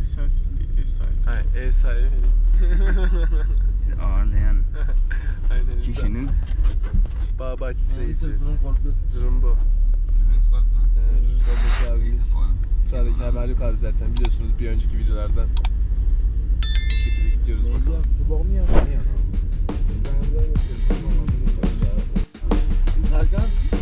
görmeye. Misafir değil, ev sahibi. Ha, ev sahibi. Bizi ağırlayan Aynen. kişinin Bağ bahçesine gideceğiz. Durum bu. Evet, şu sıradaki abimiz. Sıradaki abi Haluk abi zaten biliyorsunuz bir önceki videolardan. Bu şekilde gidiyoruz bakalım. Serkan.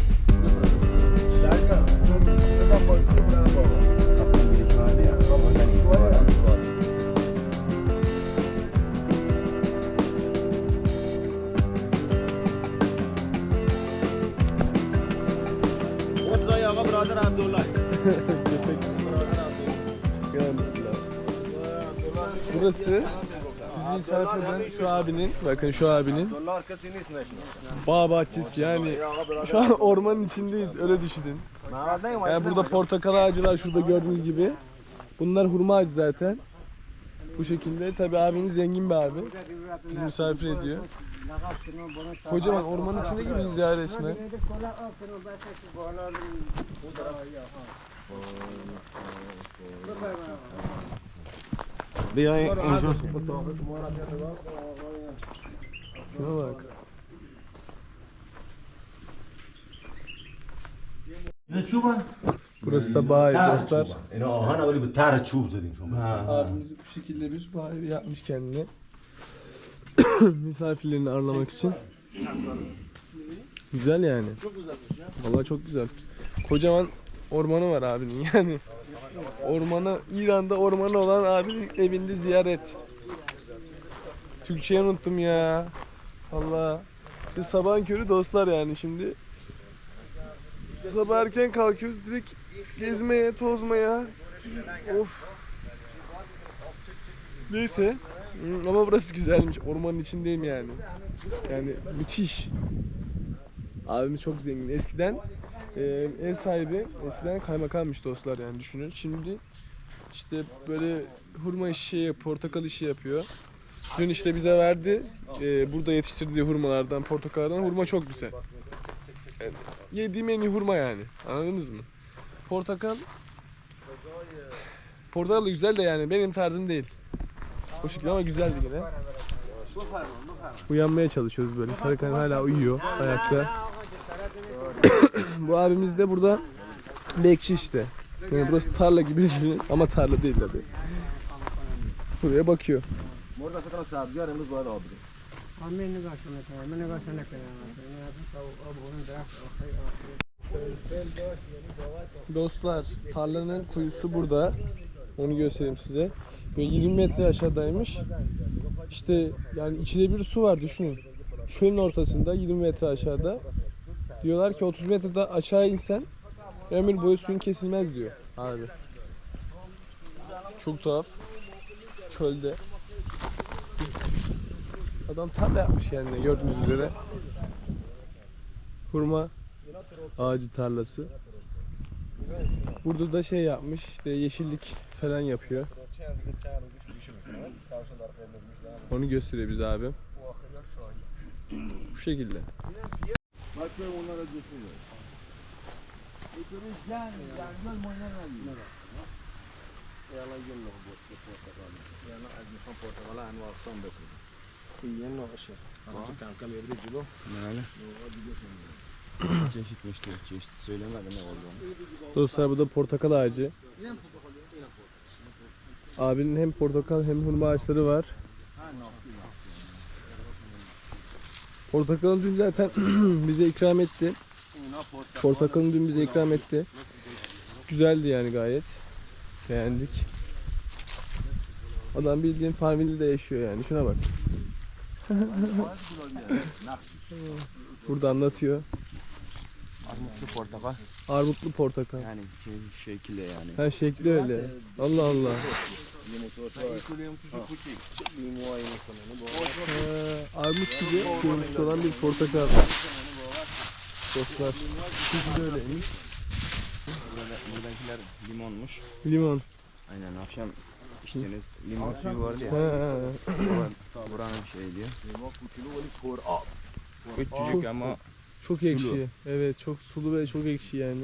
Burası bizi misafir şu abinin, bakın şu abinin bağ bahçesi yani şu an ormanın içindeyiz öyle düşünün. Yani burada portakal ağacı var şurada gördüğünüz gibi. Bunlar hurma ağacı zaten. Bu şekilde tabi abimiz zengin bir abi. Bizi misafir ediyor. Kocaman ormanın içinde gibiyiz ya resmen. Bir ay Şuna bak. Burası da bahir dostlar. Ahana böyle bir tara çuv dedim. Abimiz bu şekilde bir bahir yapmış kendine. Misafirlerini ağırlamak için. Güzel yani. Vallahi çok güzel. Kocaman ormanı var abinin yani. Ormanı İran'da ormanı olan abinin evinde ziyaret. Türkçeyi unuttum ya. Allah. Bir sabahın körü dostlar yani şimdi. Sabah erken kalkıyoruz direkt gezmeye, tozmaya. Of. Neyse. Hmm, Ama burası güzelmiş. Ormanın içindeyim yani. Yani müthiş. Abimiz çok zengin. Eskiden e, ev sahibi eskiden kaymakammış dostlar yani düşünün. Şimdi işte böyle hurma işi şey portakal işi yapıyor. Dün işte bize verdi. e, burada yetiştirdiği hurmalardan, portakallardan hurma çok güzel. Yani yediğim en iyi hurma yani. Anladınız mı? Portakal Portakal güzel de yani benim tarzım değil. O şekilde ama güzeldi yine. Uyanmaya çalışıyoruz böyle. Sarıkan hala uyuyor ayakta. Bu abimiz de burada bekçi işte. Yani burası tarla gibi düşünün ama tarla değil tabii. Buraya bakıyor. Burada kadar sabziyarımız var abi. Dostlar tarlanın kuyusu burada. Onu göstereyim size. Böyle 20 metre aşağıdaymış. İşte yani içinde bir su var düşünün. Çölün ortasında 20 metre aşağıda. Diyorlar ki 30 metrede aşağı insen ömür boyu suyun kesilmez diyor abi. Çok tuhaf. Çölde. Adam tarla yapmış kendine gördüğünüz üzere. Hurma ağacı tarlası. Burada da şey yapmış işte yeşillik falan yapıyor. Onu gösteriyor bize abi. Bu şekilde. Çeşit müşteri çeşit söylemedim ne olduğunu. Dostlar bu da portakal ağacı. Abinin hem portakal hem hurma ağaçları var. Portakalın dün zaten bize ikram etti. Portakalın dün bize ikram etti. Güzeldi yani gayet. Beğendik. Adam bildiğin Farmville'de yaşıyor yani. Şuna bak. Burada anlatıyor. Armutlu portakal. Armutlu portakal. Yani şey, şekilde yani. Ha şekli öyle. Allah Allah. Ee, armut gibi görüntüsü olan bir portakal. Dostlar. Şekli öyleymiş. Burada, buradakiler limonmuş. Limon. Aynen akşam içtiniz limon suyu vardı ya. Buranın şey diyor. Küçücük ama Çok Sulu. ekşi. Evet çok sulu ve çok ekşi yani.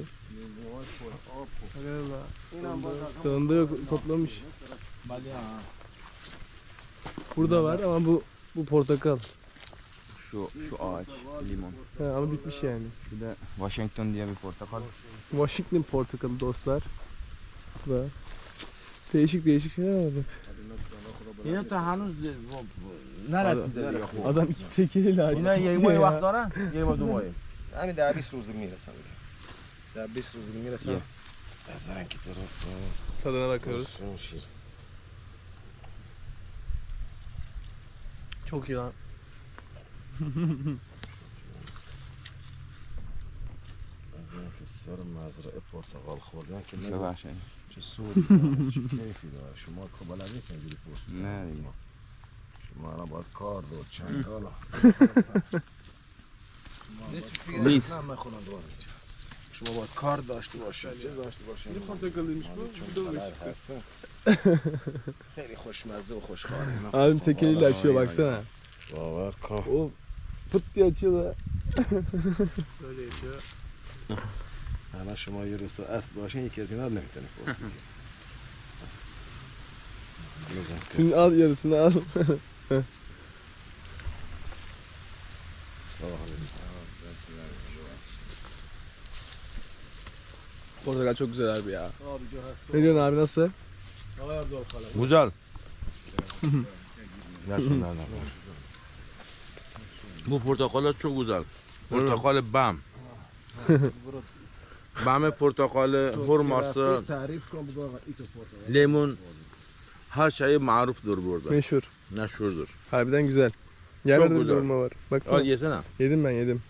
Dağında yok toplamış. Burada var ama bu bu portakal. Şu şu ağaç limon. He, ama bitmiş yani. Şu da Washington diye bir portakal. Washington portakalı dostlar. Bu da. Değişik değişik şeyler var. Yine ta hanuz neresinde yok bu? Adam iki tekeliyle açtı. Yine yaymayı vakt dاره yayma dumayı. همین در 20 روز میرسم در 20 روز میرسم یه. از رنگ درست Tadına bakıyoruz. شیر Çok iyi lan. سر مزرعه پرتقال خوردن که نه ببخشید چه سودی داره چه کیفی داره شما که بلد نیست اینجوری پست کنید نه از دیگه. ما. شما الان باید کار Mara ricordo, c'è ancora. Mis. Şuna bak kar da açtı başlayacak. Ne portakalıymış bu? Bir de Heli hoşmezdi o hoş kar. Abim tekeliyle açıyor baksana. Valla kah. O pıt diye açıyor da. Böyle yapıyor. Ana şuma yürüsü aslı başın ilk kez yine almayı tenik olsun. Şimdi al yarısını al. Portakal çok güzel abi ya. Ne diyorsun abi nasıl? Güzel. Bu portakal çok güzel. Portakal bam. bam e portakalı, hurması, limon her şey marufdur burada. Meşhur. Meşhurdur. Harbiden güzel. Yerlerde bir güzel. dolma var. Baksana. Al yesene. Yedim ben yedim.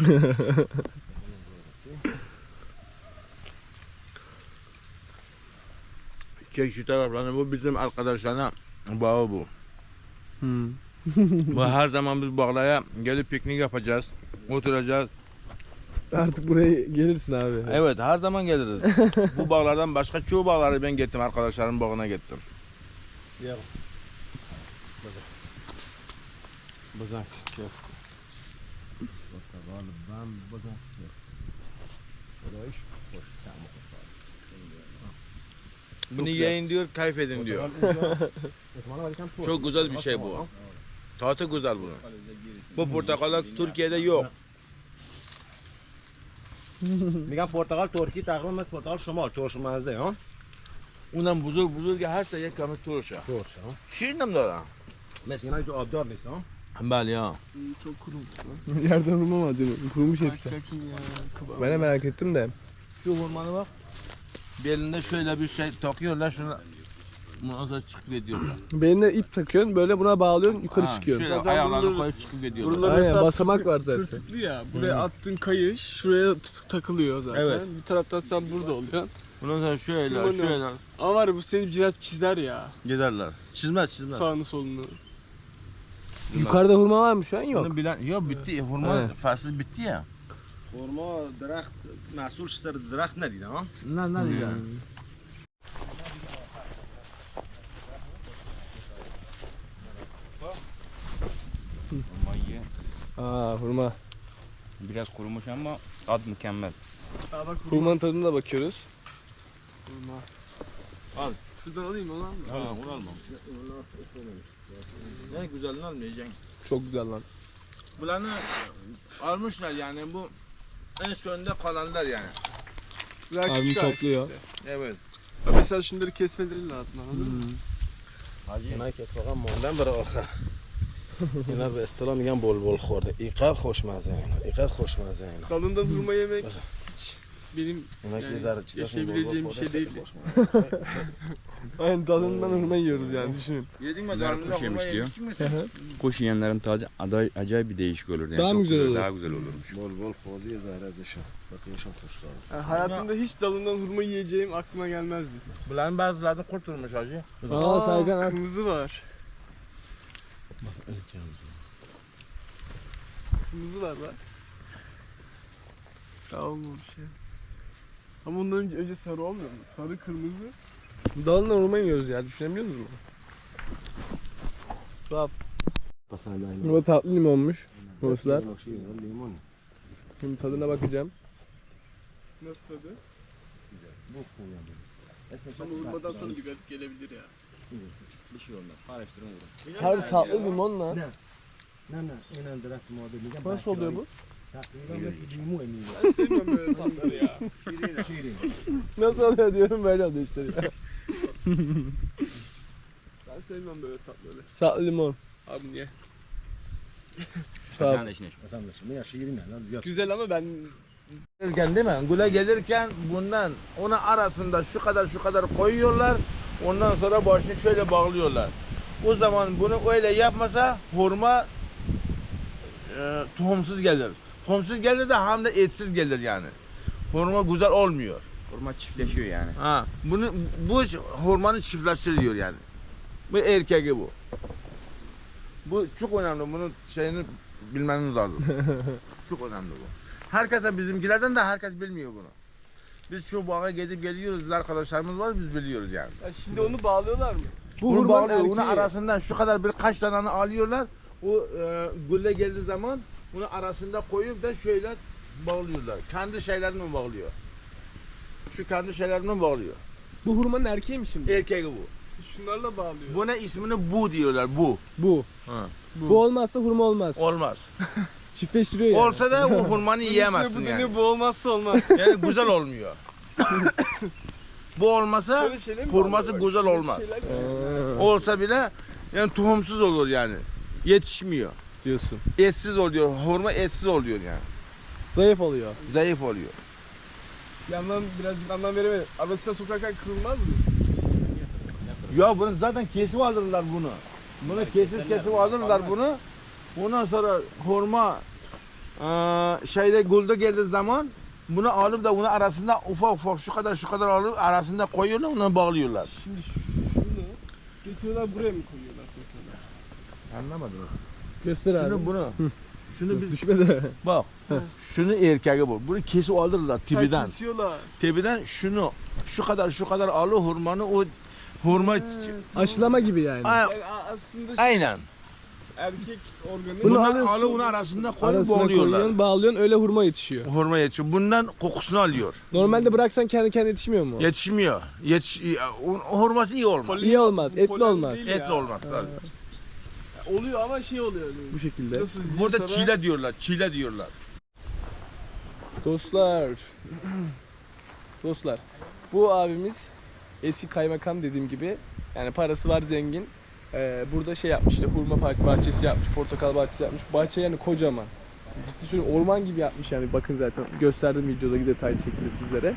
Çek şu taraflarını bu bizim arkadaşlarına bağı bu. Hmm. bu her zaman biz bağlaya gelip piknik yapacağız. Oturacağız. Artık buraya gelirsin abi. Evet her zaman geliriz. bu bağlardan başka çoğu bağları ben gittim arkadaşlarımın bağına gittim. بزن کف کن پرتقال بم بزن کف خدایش خوش طعم و خوشحال Bunu yiyin diyor, keyif edin diyor. احتمالا ولی کم پرتقال. Çok güzel bir şey bu. Tadı güzel bunun. Bu portakallar Türkiye'de yok. میگم پرتقال ترکی تقریبا مثل پرتقال شمال ترش مزه ها Ondan buzul buzul ki her şey kame turşa. ترش ها Şirin هم دارم. مثل اینا جو آبدار نیست ها Hembel ya. Çok kurumuş lan. Yerden vurmam acaba. Kurumuş hepsi. Çok ya. Ben de merak ettim de. Şu ormana bak. Belinde şöyle bir şey takıyorlar şuna. Bundan sonra çıkıp ediyorlar. Beline ip takıyorsun böyle buna bağlıyorsun yukarı ha, çıkıyorsun. Şöyle zaten ayağlarını koyup çıkıp ediyorlar. Aynen, basamak var zaten. Tırtıklı ya. Buraya hmm. attığın kayış şuraya takılıyor zaten. Evet. Bir taraftan sen burada oluyorsun. Bundan sonra şöyle şöyle. Ama var bu seni biraz çizer ya. Giderler. Çizmez çizmez. Sağını solunu. Yukarıda hurma var mı şu an yok. Bilen yok bitti hurma evet. faslı bitti ya. Hurma daraxt mahsul çıkar daraxt ne dedi ha? Ne ne dedi? Hurma ye. Aa hurma. Biraz kurumuş ama tad mükemmel. Hurmanın tadına da bakıyoruz. Hurma. Al. Şuradan alayım mı lan? Ha, onu almam. Ne güzelini almayacaksın. Çok güzel lan. Bunları almışlar yani bu en sonunda kalanlar yani. Belki Abim çıkar topluyor. işte. Evet. Ha, Mesela şunları kesmeleri lazım anladın mı? اینا که اتفاقا ماندن برای آخر اینا به اصطلاح میگن بلبل خورده اینقدر خوشمزه اینا اینقدر خوشمزه اینا Dalından hurma yemek Bakın. hiç benim yani yaşayabileceğim bir şey değil. Aynen dalından hurma yiyoruz yani düşünün. Yedin mi? Bunlar kuş yemiş diyor. kuş yiyenlerin tadı aday, acayip bir değişik olur. Yani daha güzel olur? Daha güzel olurmuş. Bol bol kol ye zahra zeşan. Bak yaşam kuşları. Yani hayatımda hiç dalından hurma yiyeceğim aklıma gelmezdi. Bunların bazılarını kurtulmuş hacı. Aa, Serkan kırmızı var. Bak el kırmızı. Kırmızı var bak. Daha olmamış ya. Ama bundan önce, önce sarı olmuyor mu? Sarı, kırmızı. Dalından orman yiyoruz ya. Düşünebiliyor musunuz? Tuhaf. Bu tatlı limonmuş. Dostlar. Şimdi tadına bakacağım. Nasıl tadı? Ama vurmadan sonra bir garip gelebilir ya. Bir şey olmaz. Paraştırma Her tatlı limonla. Ne? Ne ne? Nasıl oluyor bu? Nasıl oluyor diyorum böyle oldu işte. ben sevmem böyle tatlıları. Tatlı limon. Abi niye? Tamam. Vatandaşım ya şiirim yani. Lan, yok. Güzel ama ben gelirken değil mi? Gule gelirken bundan ona arasında şu kadar şu kadar koyuyorlar. Ondan sonra başını şöyle bağlıyorlar. O zaman bunu öyle yapmasa hurma e, tohumsuz gelir. Tohumsuz gelir de hem de etsiz gelir yani. Hurma güzel olmuyor. Hurma çiftleşiyor yani. Ha, bunu bu hurmanı çiftleştiriyor yani. Bu erkeği bu. Bu çok önemli. Bunun şeyini bilmeniz lazım. çok önemli bu. Herkese bizimkilerden de herkes bilmiyor bunu. Biz şu bağa gidip geliyoruz. Arkadaşlarımız var biz biliyoruz yani. ya şimdi onu bağlıyorlar mı? Bu Bunu hurmanın bağlıyor. Erkeği. arasından şu kadar birkaç tane alıyorlar. O e, gülle geldiği zaman bunu arasında koyup da şöyle bağlıyorlar. Kendi şeylerini bağlıyor. Şu kendi şeylerini bağlıyor. Bu hurmanın erkeği mi şimdi? Erkeği bu. Şunlarla bağlıyor. Buna ismini bu diyorlar. Bu. Bu. Ha. Bu olmazsa hurma olmaz. Olmaz. Çiftleştiriyor yani. Olsa da o hurmanı yiyemezsin bu yani. deniyor bu olmazsa olmaz. Yani güzel olmuyor. bu olmasa hurması güzel olmaz. Ee, Olsa bile yani tohumsuz olur yani. Yetişmiyor. Diyorsun. Etsiz oluyor. Hurma etsiz oluyor yani. Zayıf oluyor. Zayıf oluyor. Yandan birazcık anlam veremedim. Arasına sokarken kırılmaz mı? Ya bunu zaten kesip alırlar bunu. Bunu kesip kesip alırlar bunu. Ondan sonra hurma eee, şeyde gulda geldiği zaman bunu alıp da bunu arasında ufak ufak şu kadar şu kadar alıp arasında koyuyorlar onu bağlıyorlar. Şimdi şunu getiriyorlar buraya mı koyuyorlar sokuyorlar? Anlamadınız. Göster abi. Şunu bunu. Şunu biz Düşmedi. bak. Şunu erkeği bu. Bunu kesip alırlar tibiden. Kesiyorlar. Tibiden şunu şu kadar şu kadar alır hurmanı o hurma Aşılama gibi yani. A- Yani a- aslında şey, aynen. erkek organı Bunu Bunu alıyorsun. alıp onu arasında koyup Arasına bağlıyorlar. koyuyorsun, bağlıyorsun öyle hurma yetişiyor. Hurma yetişiyor. Bundan kokusunu alıyor. Normalde bıraksan kendi kendine yetişmiyor mu? Yetişmiyor. Yetiş hurması iyi olmaz. Poli- İyi olmaz, etli polen olmaz. değil ya. Etli olmaz. tabii. Oluyor ama şey oluyor. Bu şekilde. Nasıl diyeyim Burada sana? çile diyorlar. Çile diyorlar. Dostlar. Dostlar. Bu abimiz eski kaymakam dediğim gibi. Yani parası var zengin. Ee, burada şey yapmış işte hurma park bahçesi yapmış, portakal bahçesi yapmış. Bahçe yani kocaman. Ciddi söylüyorum orman gibi yapmış yani bakın zaten gösterdim videodaki detaylı şekilde sizlere.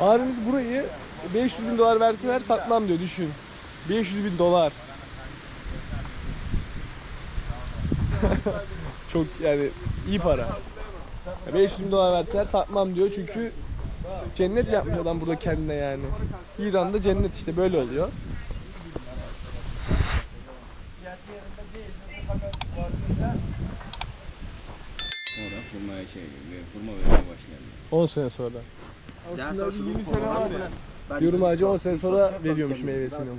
Abimiz burayı 500 bin dolar versinler satmam diyor düşün. 500 bin dolar. Çok yani iyi para. Ya 500 bin dolar verseler satmam diyor çünkü cennet yapmış adam burada kendine yani. İran'da cennet işte böyle oluyor. Sonra şey, hurma vermeye başlayalım. 10 sene sonra. Aslında bir 20 sene var. Yorum ağacı 10 sene sonra veriyormuş meyvesini.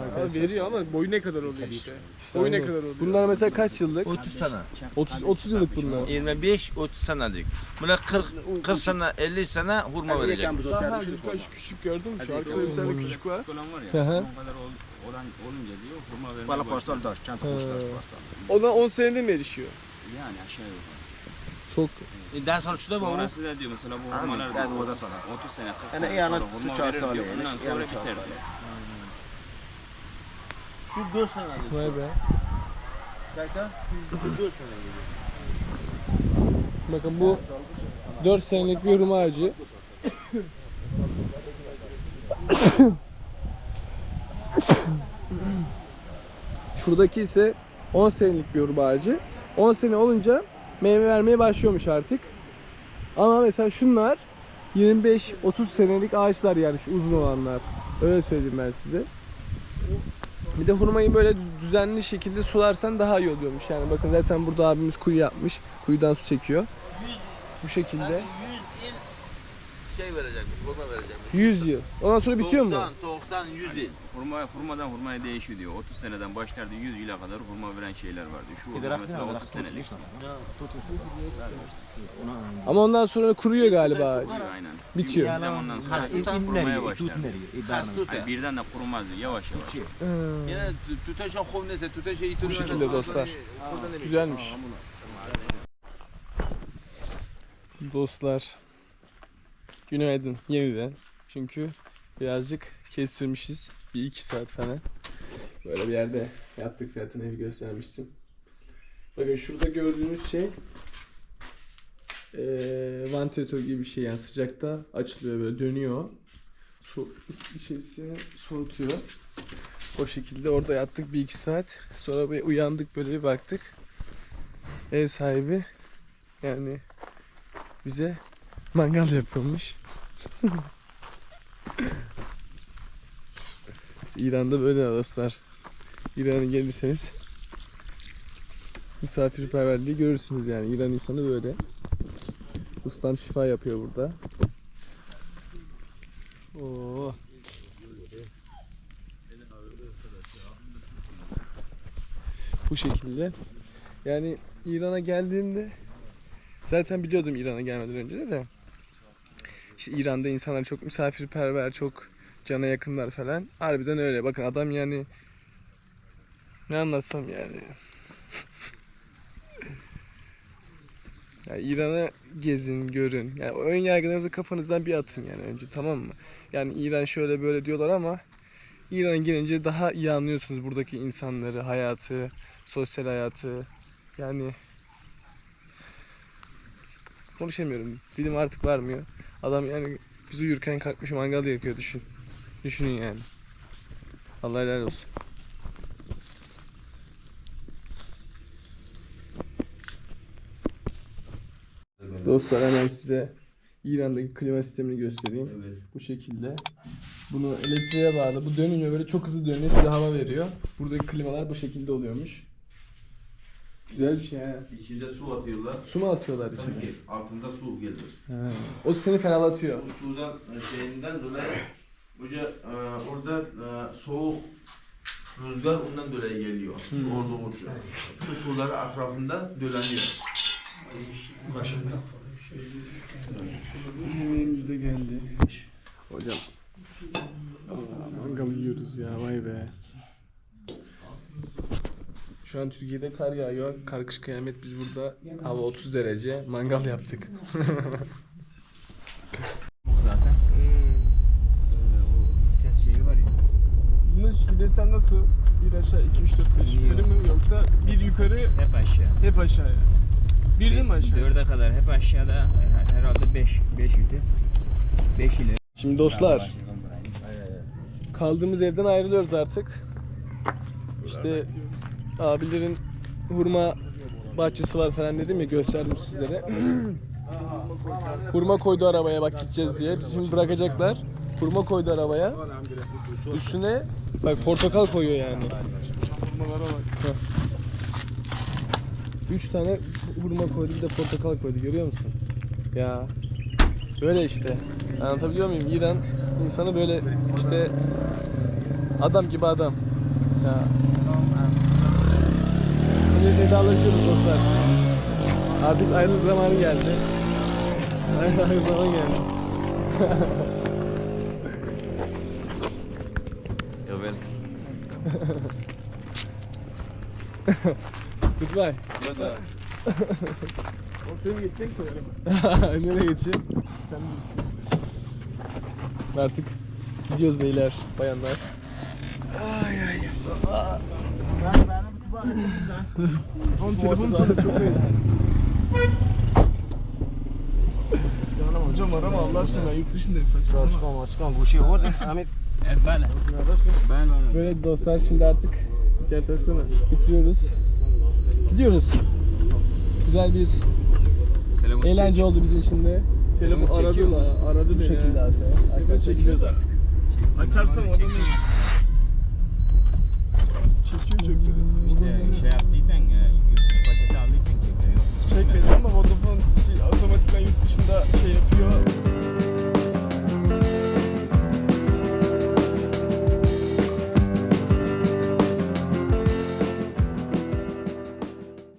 Ama veriyor ama boyu ne kadar oluyor işte. Boyu ne kadar oluyor? Bunlar mesela kaç yıllık? 30 sene. 30 30 yıllık bunlar. 25 30 senelik. Buna 40 40 sene 50 sene hurma verecek. Daha birkaç küçük gördün mü? Şu arkada bir tane küçük var. olan var ya, hı. olan olunca diyor hurma vermeye başlıyor. parsal daş, çanta He. boş daş parsal. Ona 10 senede mi erişiyor? Yani aşağı yukarı. Çok Daha sonra şurada bak. Sonrası da diyor mesela bu hurmalar Yani da sana. 30 sene 40 Yani sene iyanet sonra hurma verir diyor. Bundan yani sonra biter diyor. Şu 4 senelik. vay be. Serkan. Şu 4 senelik. Bakın bu 4 senelik bir hurma ağacı. Şuradaki ise 10 senelik bir hurma ağacı. 10 sene olunca meyve vermeye başlıyormuş artık. Ama mesela şunlar 25-30 senelik ağaçlar yani şu uzun olanlar. Öyle söyleyeyim ben size. Bir de hurmayı böyle düzenli şekilde sularsan daha iyi oluyormuş. Yani bakın zaten burada abimiz kuyu yapmış. Kuyudan su çekiyor. Bu şekilde. 100 yıl şey verecek, hurma verecek. 100 yıl. Ondan sonra bitiyor mu? 90, 90. 90 100 yıl. Hurma, hurmadan hurmaya değişiyor diyor. 30 seneden başlardı 100 yıla kadar hurma veren şeyler vardı. Şu hurma mesela 30 senelik. Ama ondan sonra kuruyor galiba ağaç. Aynen. Bitiyor. Bir zamandan sonra tutan kurumaya başlar. Hani birden de kurumaz yavaş yavaş. Yine tutaşan kov neyse tutaşan Bu şekilde dostlar. Güzelmiş. Dostlar. Günaydın yeniden. Çünkü birazcık kestirmişiz. Bir iki saat falan. Böyle bir yerde yattık zaten evi göstermiştim. Bakın şurada gördüğünüz şey eee vantilatör gibi bir şey yani sıcakta açılıyor böyle dönüyor. Su içerisini soğutuyor. O şekilde orada yattık bir iki saat. Sonra bir uyandık böyle bir baktık. Ev sahibi yani bize mangal yapılmış. İran'da böyle dostlar. İran'a gelirseniz misafirperverliği görürsünüz yani. İran insanı böyle. Ustam şifa yapıyor burada. Oo. Bu şekilde. Yani İran'a geldiğimde zaten biliyordum İran'a gelmeden önce de. İşte İran'da insanlar çok misafirperver, çok cana yakınlar falan. Harbiden öyle. Bakın adam yani ne anlatsam yani. yani İran'a gezin, görün. Yani ön yargılarınızı kafanızdan bir atın yani önce tamam mı? Yani İran şöyle böyle diyorlar ama İran'a gelince daha iyi anlıyorsunuz buradaki insanları, hayatı, sosyal hayatı. Yani konuşamıyorum. Dilim artık varmıyor. Adam yani biz uyurken kalkmış mangal yakıyor düşün. Düşünün yani. Allah helal olsun. Dostlar hemen size İran'daki klima sistemini göstereyim. Bu şekilde. Bunu elektriğe bağlı. Bu dönünce böyle çok hızlı dönüyor size hava veriyor. Buradaki klimalar bu şekilde oluyormuş. Güzel bir şey ha. İçinde su atıyorlar. Su mu atıyorlar içine? Sanki altında su gelir. Ha. O seni ferahlatıyor. Bu sudan şeyinden dolayı hoca e, orada e, soğuk rüzgar ondan dolayı geliyor. Su orada oluşuyor. Şu suları etrafında döleniyor. Yemeğimiz de geldi. Hocam. Mangal yiyoruz ya vay be. Şu an Türkiye'de kar yağıyor. Kar kış kıyamet biz burada hava 30 derece mangal yaptık. Bunun şiddesinden nasıl? Bir aşağı 2 3 4 5 yukarı mı yoksa bir yukarı Hep aşağı. hep aşağıya? Bir de mi aşağı? Dörde kadar hep aşağıda herhalde 5 5 vites. 5 ile. Şimdi dostlar kaldığımız evden ayrılıyoruz artık. İşte abilerin hurma bahçesi var falan dedim ya gösterdim sizlere. hurma koydu arabaya bak gideceğiz diye. Bizi şimdi bırakacaklar. Hurma koydu arabaya. Üstüne bak portakal koyuyor yani. Hurmalara bak. 3 tane hurma koydu bir de portakal koydu görüyor musun? Ya böyle işte. Anlatabiliyor muyum? İran insanı böyle işte adam gibi adam. Ya. Şimdi vedalaşıyoruz dostlar. Artık ayrılık zamanı geldi. Ayrılık zamanı geldi. Goodbye. Ortaya mı geçecek mi? Nereye geçeyim? Sen Artık gidiyoruz beyler, bayanlar. Oğlum telefonu çaldı çok iyi. Hocam arama Allah aşkına ben yurt dışındayım saçma. Çıkan çıkan kuşu orada. Ahmet ben Böyle dostlar şimdi artık kertasını bitiriyoruz. Gidiyoruz. Güzel bir Telefon eğlence çekiyor. oldu bizim için de. Telefon aradı mı? Aradı Bu şekilde aslında. Telefon çekiliyoruz artık. Açarsam adamı Çekiyor çok güzel. İşte şey yaptıysan, e, YouTube paketi aldıysan çekiyor. Çekmedi ama Vodafone şey, otomatikman yurt dışında şey yapıyor.